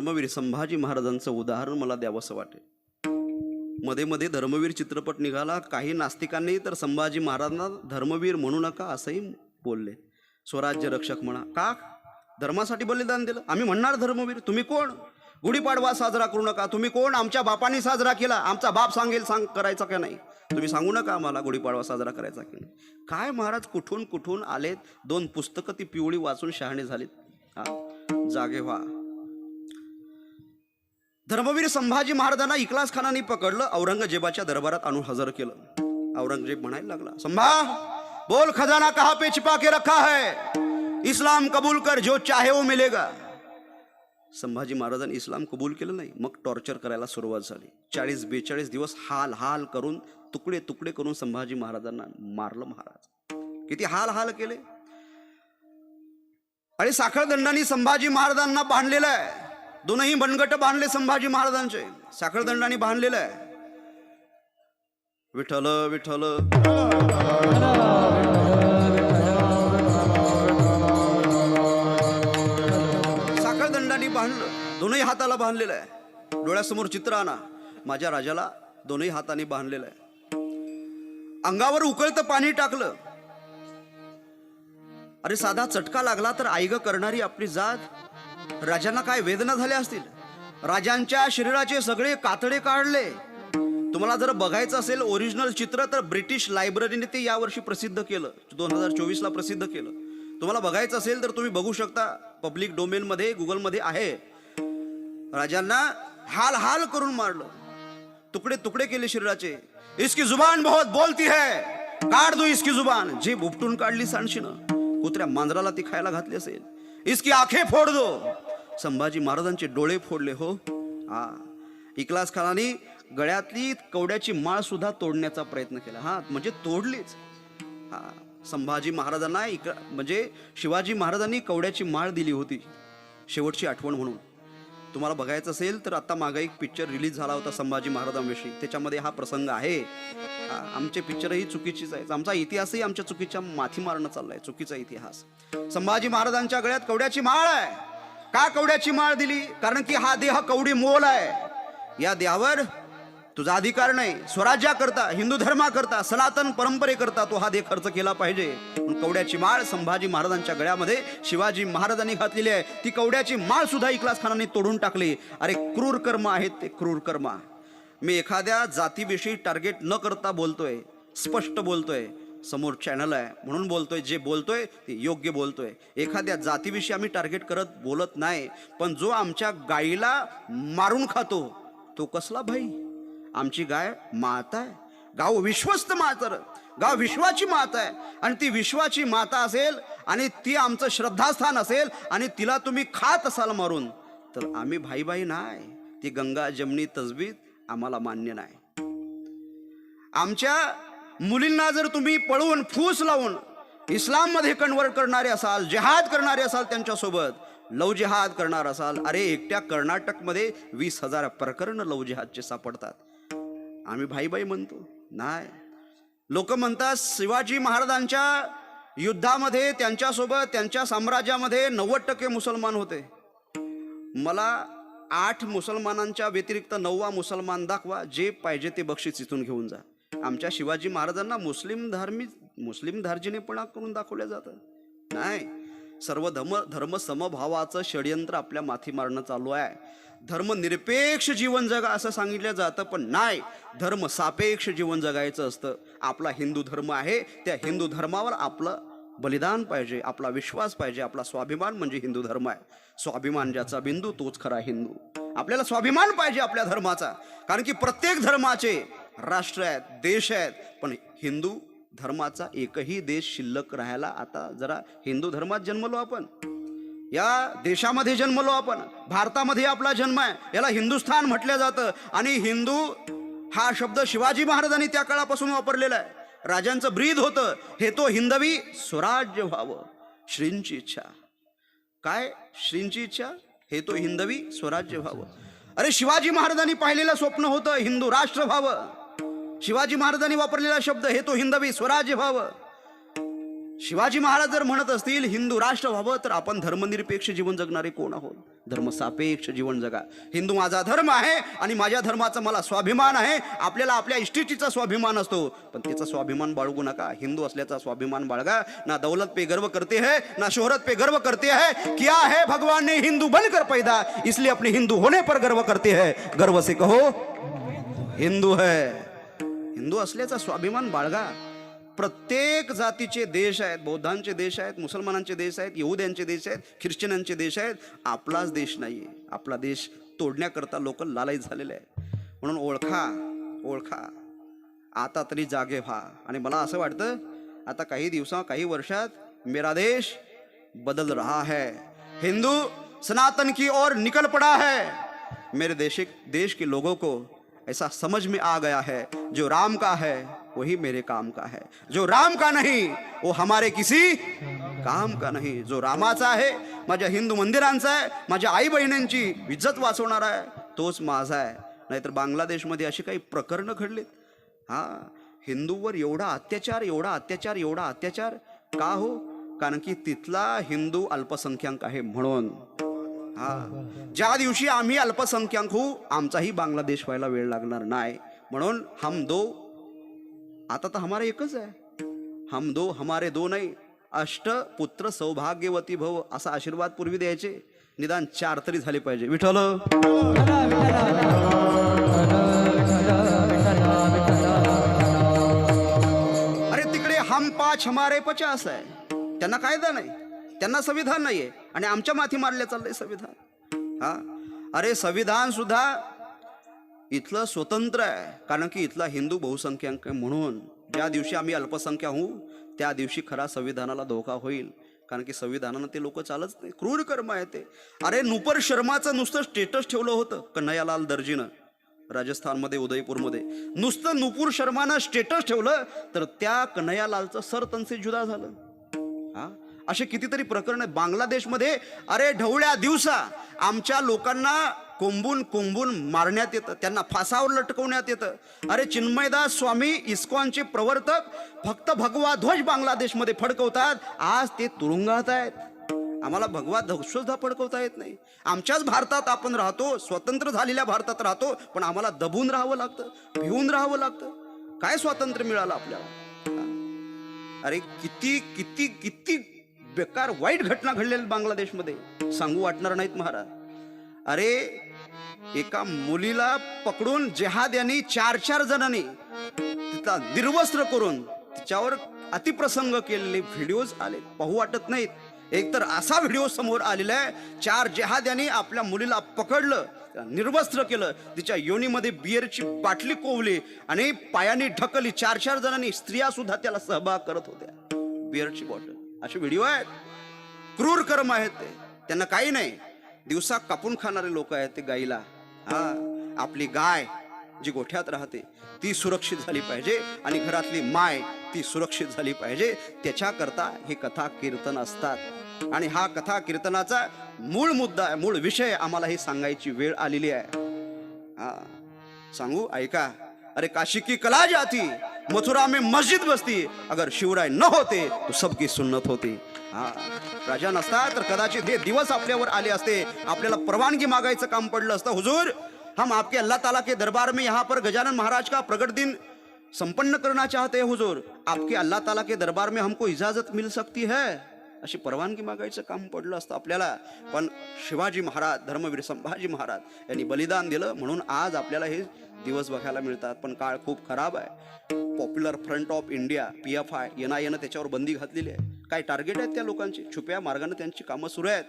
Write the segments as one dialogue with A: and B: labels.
A: धर्मवीर संभाजी महाराजांचं उदाहरण मला द्यावंसं वाटेल. मध्ये मध्ये धर्मवीर चित्रपट निघाला काही नास्तिकांनी तर संभाजी महाराजांना धर्मवीर म्हणू नका असंही बोलले. स्वराज्य रक्षक म्हणा का? धर्मासाठी बलिदान दिलं. आम्ही म्हणणार धर्मवीर तुम्ही कोण? गुढीपाडवा साजरा करू नका. तुम्ही कोण? आमच्या बापांनी साजरा केला. आमचा बाप सांगेल सांग करायचा का नाही? तुम्ही सांगू नका आम्हाला गुढीपाडवा साजरा करायचा की नाही. काय महाराज कुठून कुठून आलेत? दोन पुस्तकं ती पिवळी वाचून शहाणे झालीत. हा जागे व्हा. धर्मवीर संभाजी महाराजांना इकलास खानाने पकडलं औरंगजेबाच्या दरबारात आणून हजर केलं. औरंगजेब म्हणायला लागला संभा बोल खजाना कहा पे छिपा के रखा है? इस्लाम कबूल कर जो चाहे वो मिलेगा. संभाजी महाराजांनी इस्लाम कबूल केलं नाही मग टॉर्चर करायला सुरुवात झाली. चाळीस बेचाळीस दिवस हाल हाल करून तुकडे तुकडे करून संभाजी महाराजांना मारलं महाराज. किती हाल हाल केले? आणि साखळदंडाने संभाजी महाराजांना बांधलेलं आहे. दोनही बनगट बांधले संभाजी महाराजांचे. साखळदंडाने बांधलेलं आहे. विठ्ठल विठ्ठल. साखळदंडाने बांधलं दोनही हाताला बांधलेलं आहे. डोळ्यासमोर चित्र आणा. माझ्या राजाला दोनही हाताने बांधलेलं आहे. अंगावर उकळतं पाणी टाकलं. अरे साधा चटका लागला तर आईग करणारी आपली जात राजांना काय वेदना झाल्या असतील? राजांच्या शरीराचे सगळे कातडे काढले. तुम्हाला जर बघायचं असेल ओरिजिनल चित्र तर ब्रिटिश लायब्ररीने ते यावर्षी प्रसिद्ध केलं. दोन हजार चोवीसला प्रसिद्ध केलं. तुम्हाला बघायचं असेल तर तुम्ही बघू शकता. पब्लिक डोमेनमध्ये गुगलमध्ये आहे. राजांना हाल हाल करून मारलं. तुकडे तुकडे केले शरीराचे. इसकी जुबान बहुत बोलती है. काढ दो इसकी जुबान. जे उपटून काढली सांडशीनं. कुत्र्या मांजराला ती खायला घातली असेल. इसकी आखे फोड दो। संभाजी महाराजांचे डोळे फोडले हो? हा इकलास खानाने गळ्यातली कवड्याची माळ सुद्धा तोडण्याचा प्रयत्न केला. हा म्हणजे तोडलीच. हा संभाजी महाराजांना इक म्हणजे शिवाजी महाराजांनी कवड्याची माळ दिली होती. शेवटची आठवण म्हणून. तुम्हाला बघायचं असेल तर आता मागे एक पिक्चर रिलीज झाला होता संभाजी महाराजांविषयी. त्याच्यामध्ये हा प्रसंग आहे. आमचे पिक्चरही चुकीचीच आहेत. आमचा इतिहासही आमच्या चुकीच्या माथी मारणं चाललाय. चुकीचा इतिहास. संभाजी महाराजांच्या गळ्यात कवड्याची माळ आहे. का कवड्याची माळ दिली? कारण की हा देह कवडी मोल आहे. या देहावर तुझा अधिकार नाही स्वराज्याकरता हिंदू धर्माकरता सनातन परंपरेकरता तो हा दे खर्च केला पाहिजे. कवड्याची माळ संभाजी महाराजांच्या गळ्यामध्ये शिवाजी महाराजांनी घातलेली आहे. ती कवड्याची माळ सुद्धा इखलास खानाने तोडून टाकली. अरे क्रूर कर्म आहेत ते क्रूर कर्म. मी एखाद्या जातीविषयी टार्गेट न करता बोलतोय स्पष्ट बोलतोय समोर चॅनल आहे म्हणून बोलतोय जे बोलतोय ते योग्य बोलतोय. एखाद्या जातीविषयी आम्ही टार्गेट करत बोलत नाही पण जो आमच्या गाईला मारून खातो तो कसला भाई? आमची गाय माता आहे. गाव विश्वस्त मातर गाव विश्वाची माता आहे. आणि ती विश्वाची माता असेल आणि ती आमचं श्रद्धास्थान असेल आणि तिला तुम्ही खात असाल मारून तर आम्ही भाई भाई नाही. ती गंगा जमनी तजबीत आम्हाला मान्य नाही. आमच्या मुलींना जर तुम्ही पळवून फूस लावून इस्लाममध्ये कन्वर्ट करणारे असाल जेहाद करणारे असाल त्यांच्यासोबत लव जिहाद करणार असाल अरे एकट्या कर्नाटकमध्ये वीस हजार प्रकरण लव जिहादचे सापडतात. आम्ही भाई भाई म्हणतो. नाही. लोक म्हणतात शिवाजी महाराजांच्या युद्धामध्ये त्यांच्यासोबत त्यांच्या साम्राज्यामध्ये नव्वद टक्के मुसलमान होते. मला आठ मुसलमानांच्या व्यतिरिक्त नववा मुसलमान दाखवा जे पाहिजे ते बक्षीस इथून घेऊन जा. आमच्या शिवाजी महाराजांना मुस्लिम धार्मिक मुस्लिम धार्जिनेपणा करून दाखवलं जातं नाही. सर्व धर्म धर्म समभावाचं षडयंत्र आपल्या माथी मारणं चालू आहे. धर्मनिरपेक्ष जीवन जगा असं सांगितलं जातं पण नाही. धर्म सापेक्ष जीवन जगायचं असतं. आपला हिंदू धर्म आहे त्या हिंदू धर्मावर आपलं बलिदान पाहिजे आपला विश्वास पाहिजे आपला स्वाभिमान म्हणजे हिंदू धर्म आहे. स्वाभिमान ज्याचा बिंदू तोच खरा हिंदू. आपल्याला स्वाभिमान पाहिजे आपल्या धर्माचा. कारण की प्रत्येक धर्माचे राष्ट्र आहेत देश आहेत पण हिंदू धर्माचा एकही देश शिल्लक राहायला आता जरा हिंदू धर्मात जन्मलो आपण. या देशामध्ये जन्मलो आपण. भारतामध्ये आपला जन्म आहे. याला हिंदुस्थान म्हटलं जातं. आणि हिंदू हा शब्द शिवाजी महाराजांनी त्या काळापासून वापरलेला आहे. राजांचं ब्रीद होतं. हे तो हिंदवी स्वराज्य व्हावं. श्रींची इच्छा. काय? श्रींची इच्छा? हे तो हिंदवी स्वराज्य व्हावं. अरे शिवाजी महाराजांनी पाहिलेलं स्वप्न होतं. हिंदू राष्ट्र व्हावं. शिवाजी महाराजांनी वापरलेला शब्द हे तो हिंदवी स्वराज्य व्हावं. शिवाजी महाराज जर म्हणत असतील हिंदू राष्ट्र व्हावं तर आपण धर्मनिरपेक्ष जीवन जगणारे कोण आहोत? धर्मसापेक्ष जीवन जगा. हिंदू माझा धर्म आहे आणि माझ्या धर्माचा मला स्वाभिमान आहे. आपल्याला आपल्या इष्टिटीचा स्वाभिमान असतो. पण त्याचा स्वाभिमान बाळगू नका. हिंदू असल्याचा स्वाभिमान बाळगा. ना दौलत पे गर्व करते है ना शोहरत पे गर्व करते है. क्या है भगवान ने हिंदू बनकर पैदा? इसलिए अपने हिंदू होने पर गर्व करते है. गर्व से कहो हिंदू है. हिंदू असल्याचा स्वाभिमान बाळगा. प्रत्येक जातीचे देश आहेत बौद्धांचे देश आहेत मुसलमानांचे देश आहेत यहुद्यांचे देश आहेत ख्रिश्चनांचे देश आहेत. आपलाच देश नाही आहे आपला देश तोडण्याकरता लोक लालायत झालेले आहेत. म्हणून ओळखा ओळखा. आता तरी जागे व्हा. आणि मला असं वाटतं आता काही दिवसा काही वर्षात मेरा देश बदल रहा है. हिंदू सनातन की ओर निकल पड़ा है. मेरे देश देश के लोगों को ऐसा समझ में आ गया है जो राम का है वही मेरे काम का है। जो राम का नहीं वो हमारे किसी काम का नाही। जो रामाचा आहे माझ्या हिंदू मंदिरांचा आहे माझ्या आई बहिणींची इज्जत वाचवणार आहे तोच माझा आहे नाहीतर बांगलादेशमध्ये अशी काही प्रकरणं घडलीत? हा हिंदूवर एवढा अत्याचार एवढा अत्याचार एवढा अत्याचार का हो? कारण की तिथला हिंदू अल्पसंख्याक आहे म्हणून. हा ज्या दिवशी आम्ही अल्पसंख्याक होऊ आमचाही बांगलादेश व्हायला वेळ लागणार नाही. म्हणून हम दो आता तर हमारा एकच आहे हम दो हमारे दो नाही। अष्ट पुत्र सौभाग्यवती भव असा आशीर्वाद पूर्वी द्यायचे। निदान चार तरी झाले पाहिजे। विठल अरे तिकडे हम पाच हमारे पचास आहे त्यांना कायदा नाही। त्यांना संविधान नाहीये। आणि आमच्या माथी मारले चाललंय संविधान। हा? अरे संविधान सुद्धा इथलं स्वतंत्र आहे. कारण की इथला हिंदू बहुसंख्याक आहे म्हणून ज्या दिवशी आम्ही अल्पसंख्या होऊ त्या दिवशी खरा संविधानाला धोका होईल. कारण की संविधानानं ते लोक चालत नाही. क्रूर कर्म आहे ते. अरे नुपर शर्माचं नुसतं स्टेटस ठेवलं होतं कन्हैयालाल दर्जीनं राजस्थानमध्ये उदयपूरमध्ये. नुसतं नुपूर शर्मानं स्टेटस ठेवलं तर त्या कन्हैयालालचं सरतनसे जुदा झालं. हा? असे कितीतरी प्रकरण आहे. बांगलादेशमध्ये अरे ढवळ्या दिवसा आमच्या लोकांना कोंबून कोंबून मारण्यात येतं. त्यांना फासावर लटकवण्यात येतं. अरे चिन्मयदास स्वामी इस्कॉनचे प्रवर्तक फक्त भगवा ध्वज बांगलादेशमध्ये फडकवतात. आज ते तुरुंगात आहेत. आम्हाला भगवा ध्वजसुद्धा फडकवता येत नाही. आमच्याच भारतात आपण राहतो स्वतंत्र झालेल्या भारतात राहतो पण आम्हाला दबून राहावं लागतं भिवून राहावं लागतं. काय स्वातंत्र्य मिळालं आपल्याला? अरे किती किती किती बेकार वाईट घटना घडलेल्या बांगलादेशमध्ये. सांगू वाटणार नाहीत महाराज. अरे एका मुलीला पकडून जेहाद यांनी चार चार जणांनी तिचा निर्वस्त्र करून तिच्यावर अतिप्रसंग केलेले व्हिडिओज आले. पाहू वाटत नाहीत. एकतर असा व्हिडिओ समोर आलेला आहे. चार जेहाद यांनी आपल्या मुलीला पकडलं निर्वस्त्र केलं. तिच्या योनीमध्ये बिअरची बाटली कोवली आणि पायाने ढकली चार चार जणांनी स्त्रिया सुद्धा त्याला सहभाग करत होत्या. बिअरची बॉटल असे व्हिडिओ आहेत. क्रूर कर्म आहेत ते. त्यांना काही नाही. दिवसा कापून खाणारे लोक आहेत ते गाईला. हा आपली गाय जी गोठ्यात राहते ती सुरक्षित झाली पाहिजे आणि घरातली माय ती सुरक्षित झाली पाहिजे. त्याच्याकरता हे कथा कीर्तन असतात. आणि हा कथा कीर्तनाचा मूळ मुद्दा आहे मूळ विषय आम्हाला ही सांगायची वेळ आलेली आहे. हा सांगू ऐका. अरे काशी की कला जाती मथुरा में मस्जिद बसती. अगर शिवराय न होते तो सबकी सुन्नत होती. हा. राजा नसता तर कदाचित हे दिवस आपल्यावर आले असते. आपल्याला परवानगी मागायचं काम पडलं असतं. हुजूर हम आपके अल्लाह ताला के दरबार में यहाँ पर गजानन महाराज का प्रगट दिन संपन्न करना चाहते हैं हुजूर। आपके अल्लाह ताला के दरबार में हमको इजाजत मिल सकती है? अशी परवानगी मागायचं काम पडलं असतं आपल्याला. पण शिवाजी महाराज धर्मवीर संभाजी महाराज यांनी बलिदान दिलं. म्हणून आज आपल्याला हे दिवस बघायला मिळतात. पण काळ खूप खराब आहे. Popular Front of India P F I N I एनं त्याच्यावर बंदी घातलेली आहे. काय टार्गेट आहेत त्या लोकांची? छुप्या मार्गाने त्यांची कामं सुरू आहेत.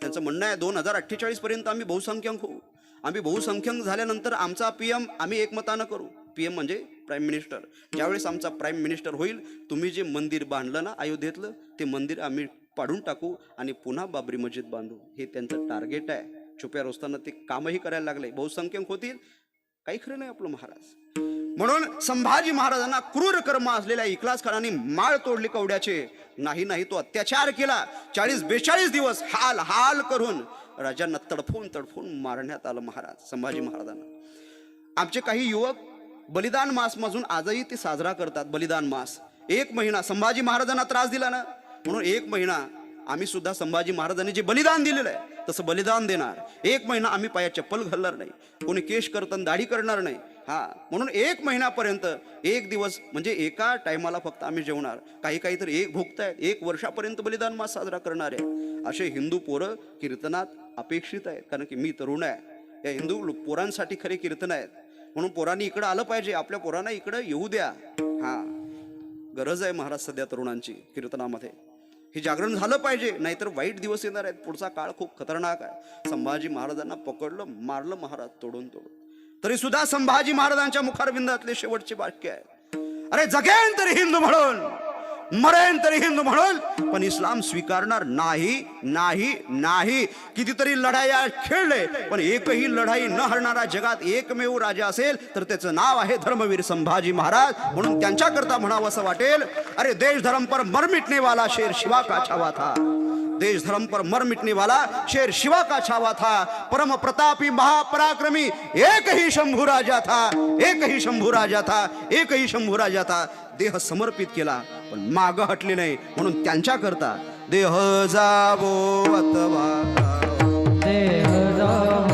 A: त्यांचं म्हणणं आहे दोन हजार अठ्ठेचाळीसपर्यंत आम्ही बहुसंख्याक होऊ. आम्ही बहुसंख्याक झाल्यानंतर आमचा पी एम आम्ही एकमतानं करू. पी एम म्हणजे प्राईम मिनिस्टर ज्यावेळेस आमचा प्राईम मिनिस्टर होईल तुम्ही जे मंदिर बांधलं ना अयोध्येतलं ते मंदिर आम्ही पाडून टाकू आणि पुन्हा बाबरी मस्जिद बांधू. हे त्यांचं टार्गेट आहे. छुप्या रोजताना ते कामही करायला लागले. बहुसंख्याक होतील. काही खरं नाही आपलं महाराज. म्हणून संभाजी महाराजांना क्रूर कर्म असलेल्या इकलास खानाने माळ तोडली कवड्याचे. नाही नाही तो अत्याचार केला. चाळीस बेचाळीस दिवस हाल हाल करून राजांना तडफून तडफून मारण्यात आलं महाराज संभाजी महाराजांना. आमचे काही युवक बलिदान मास मधून आजही ते साजरा करतात बलिदान मास. एक महिना संभाजी महाराजांना त्रास दिला ना? म्हणून एक महिना आम्ही सुद्धा संभाजी महाराजांनी जे बलिदान दिलेलं आहे तसं बलिदान देणार. एक महिना आम्ही पाया चप्पल घालणार नाही. कोणी केश करताना दाढी करणार नाही. हा म्हणून एक महिन्यापर्यंत एक दिवस म्हणजे एका टायमाला फक्त आम्ही जेवणार. काही काही तर एक भुगतायत एक वर्षापर्यंत बलिदान मास साजरा करणार. आहे असे हिंदू पोरं कीर्तनात अपेक्षित आहेत कारण की मी तरुण आहे. या हिंदू पोरांसाठी खरे कीर्तन आहेत. म्हणून पोरांनी इकडं आलं पाहिजे आपल्या पोरांना इकडं येऊ द्या. हा गरज आहे महाराज सध्या तरुणांची कीर्तनामध्ये. हे जागरण झालं पाहिजे नाहीतर वाईट दिवस येणार आहेत. पुढचा काळ खूप खतरनाक आहे. संभाजी महाराजांना पकडलं मारलं महाराज तोडून तोडून तरी सुद्धा संभाजी महाराजांच्या मुखारविंदातले शेवटचे वाक्य आहे अरे जगेन तरी हिंदू म्हणून मरेन तरी हिंदू म्हणून पण इस्लाम स्वीकारणार नाही नाही नाही. कितीतरी लढाया खेळले पण एकही लढाई न हरणारा जगात एकमेव राजा असेल तर त्याचं नाव आहे धर्मवीर संभाजी महाराज. म्हणून त्यांच्याकरता म्हणावं असं वाटेल अरे देश धर्म पर मर मिटने वाला शेर शिवा का छावा था? देश धर्म पर मर मिटने वाला शेर शिवा का छावा था। परम प्रतापी महापराक्रमी एक ही शंभू राजा था। एक ही शंभू राजा था। एक ही शंभू राजा था। देह समर्पित केला पण माग हटले नाही म्हणून त्यांच्या करता देह जावो अथवा
B: देह जावो